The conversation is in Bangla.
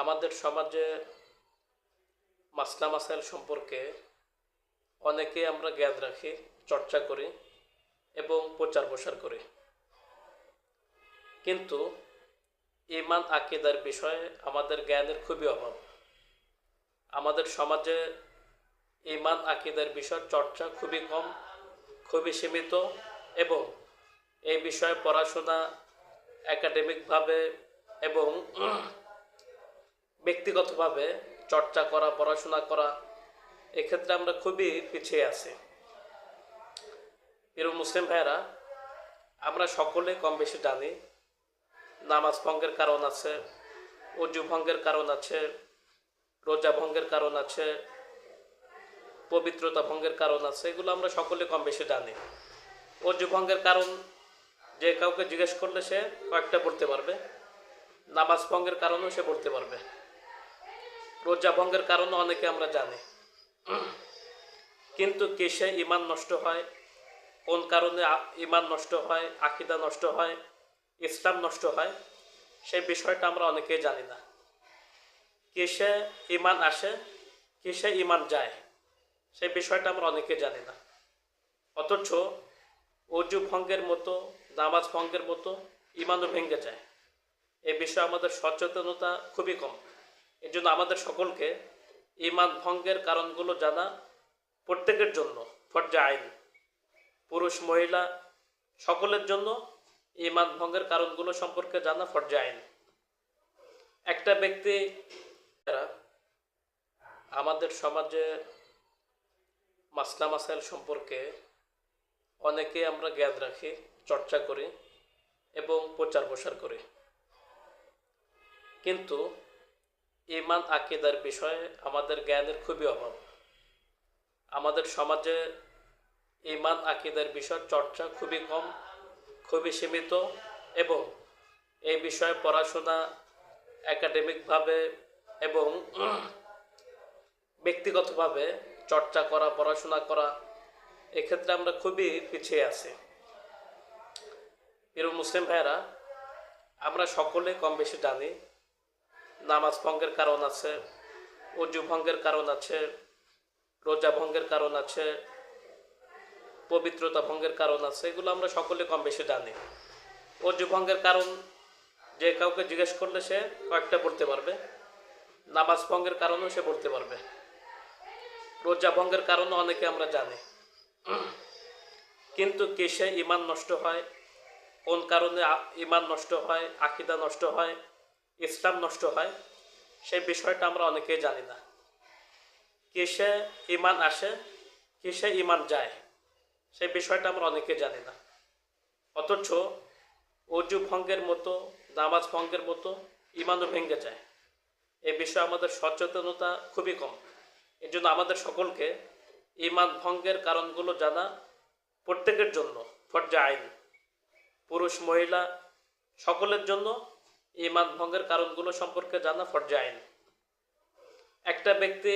আমাদের সমাজে মাসলা মাসাইল সম্পর্কে অনেকে আমরা জ্ঞান রাখি, চর্চা করি এবং প্রচার প্রসার করি। কিন্তু ইমান, আকিদার বিষয়ে আমাদের জ্ঞানের খুবই অভাব। আমাদের সমাজে ইমান, আকিদার বিষয় চর্চা খুবই কম, খুবই সীমিত এবং এই বিষয়ে পড়াশোনা একাডেমিকভাবে এবং ব্যক্তিগতভাবে চর্চা করা, পড়াশোনা করা, এক্ষেত্রে আমরা খুবই পিছিয়ে আছি। প্রিয় মুসলিম ভাইয়েরা, আমরা সকলে কম বেশি জানি, নামাজ ভঙ্গের কারণ আছে, অজু ভঙ্গের কারণ আছে, রোজা ভঙ্গের কারণ আছে, পবিত্রতা ভঙ্গের কারণ আছে, এগুলো আমরা সকলে কম বেশি জানি। অজু ভঙ্গের কারণ, যে কাউকে জিজ্ঞেস করলে সে কয়েকটা পড়তে পারবে, নামাজ ভঙ্গের কারণও সে পড়তে পারবে। রোজা ভঙ্গের কারণও অনেকে আমরা জানি। কিন্তু কিসে ইমান নষ্ট হয়? কোন কারণে ইমান নষ্ট হয়? আকিদা নষ্ট হয়? ইসলাম নষ্ট হয়? সেই বিষয়টা আমরা অনেকেই জানি না। কিসে ইমান আসে, কিসে ইমান যায়, সেই বিষয়টা আমরা অনেকে জানি না। অথচ অজু ভঙ্গের মতো, নামাজ ভঙ্গের মতো ইমানও ভেঙে যায়। এ বিষয়ে আমাদের সচেতনতা খুবই কম। এই জন্য আমাদের সকলকে ইমান ভঙ্গের কারণগুলো জানা প্রত্যেকের জন্য, ফরজা আইন। পুরুষ, মহিলা, সকলের জন্য ইমান ভঙ্গের কারণগুলো সম্পর্কে জানা ফরজা আইন। একটা ব্যক্তি, আমাদের সমাজে মাসলা মাসাইল সম্পর্কে অনেকে আমরা জ্ঞান রাখি, চর্চা করি এবং প্রচার প্রসার করি। কিন্তু ইমান আকিদার বিষয়ে আমাদের জ্ঞানের খুবই অভাব। আমাদের সমাজে ইমান আকিদার বিষয় চর্চা খুবই কম, খুবই সীমিত এবং এই বিষয়ে পড়াশোনা একাডেমিকভাবে এবং ব্যক্তিগতভাবে চর্চা করা, পড়াশোনা করা এক্ষেত্রে আমরা খুবই পিছিয়ে আছি। প্রিয় মুসলিম ভাইয়েরা, আমরা সকলে কম বেশি জানি নামাজ ভঙ্গের কারণ আছে, অজু ভঙ্গের কারণ আছে, রোজা ভঙ্গের কারণ আছে, পবিত্রতা ভঙ্গের কারণ আছে, এগুলো আমরা সকলে কম বেশি জানি। অজু ভঙ্গের কারণ, যে কাউকে জিজ্ঞেস করলে সে কয়েকটা বলতে পারবে। নামাজ ভঙ্গের কারণও সে বলতে পারবে। রোজা ভঙ্গের কারণও অনেকে আমরা জানি। কিন্তু কিসে ইমান নষ্ট হয়? কোন কারণে ইমান নষ্ট হয়? আকিদা নষ্ট হয়? ইসলাম নষ্ট হয়, সেই বিষয়টা আমরা অনেকেই জানি না। কিসে ইমান আসে, কিসে ইমান যায়, সেই বিষয়টা আমরা অনেকেই জানি না। অথচ অজু ভঙ্গের মতো, নামাজ ভঙ্গের মতো ইমানও ভেঙে যায়। এ বিষয়ে আমাদের সচেতনতা খুবই কম। এই জন্য আমাদের সকলকে ইমান ভঙ্গের কারণগুলো জানা প্রত্যেকের জন্য ফরজা আইন। পুরুষ, মহিলা সকলের জন্য ইমান ভঙ্গের কারণগুলো সম্পর্কে জানা ফরজা আইন একটা ব্যক্তি